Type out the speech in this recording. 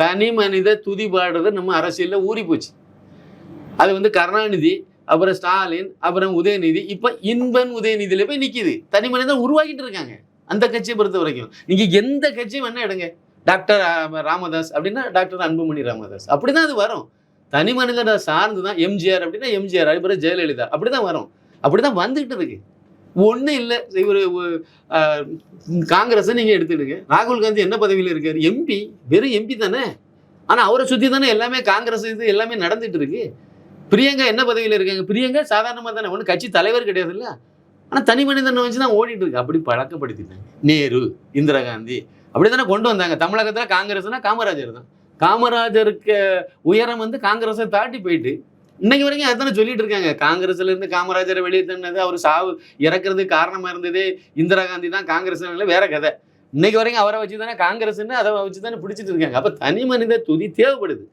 தனி மனித துதி பாடுறது நம்ம அரசியலில் ஊறி போச்சு. அது வந்து கருணாநிதி அப்புறம் ஸ்டாலின் அப்புறம் உதயநிதி இப்போ இன்பன் உதயநிதியில போய் நிற்கிது தனி மனிதன் உருவாக்கிட்டு இருக்காங்க. அந்த கட்சியை பொறுத்த வரைக்கும். நீங்கள் எந்த கட்சியும் வேணா எடுங்க. டாக்டர் ராமதாஸ் அப்படின்னா டாக்டர் அன்புமணி ராமதாஸ். அப்படிதான் அது வரும். தனி மனிதனை சார்ந்து தான் எம்ஜிஆர் அப்படின்னா எம்ஜிஆர் அதுபோல் ஜெயலலிதா அப்படி தான் வரும். அப்படிதான் வந்துகிட்டு இருக்கு. ஒன்றும் இல்லை. இவர் காங்கிரஸை நீங்கள் எடுத்துடுங்க. ராகுல் காந்தி என்ன பதவியில் இருக்கார்? எம்பி வெறும் எம்பி தானே? ஆனால் அவரை சுற்றி தானே எல்லாமே காங்கிரஸ் இது எல்லாமே நடந்துட்டு இருக்கு. பிரியங்கா என்ன பதவியில் இருக்காங்க? பிரியங்கா சாதாரணமாக தானே. ஒன்றும் கட்சி தலைவர் கிடையாது இல்லை ஆனால் தனி மனிதனை வச்சு தான் ஓடிட்டு இருக்கு. அப்படி பழக்கப்படுத்திட்டாங்க. நேரு இந்திரா காந்தி. அப்படி தானே கொண்டு வந்தாங்க. தமிழகத்தில் காங்கிரஸ்னா காமராஜர் தான். காமராஜருக்கு உயரம் வந்து காங்கிரஸை தாட்டி போயிட்டு இன்னைக்கு வரைக்கும் அதானே சொல்லிட்டு இருக்காங்க. காங்கிரஸ்ல இருந்து காமராஜரை வெளியே தந்தது அவர் சாவு இறக்குறதுக்கு காரணமா இருந்தது இந்திரா காந்தி தான். காங்கிரஸ் வேற கதை. இன்னைக்கு வரைக்கும் அவரை வச்சு தானே காங்கிரஸ்ன்னு அதை வச்சு தானே பிடிச்சிட்டு இருக்காங்க. அப்ப தனி மனித துதி தேவைப்படுது.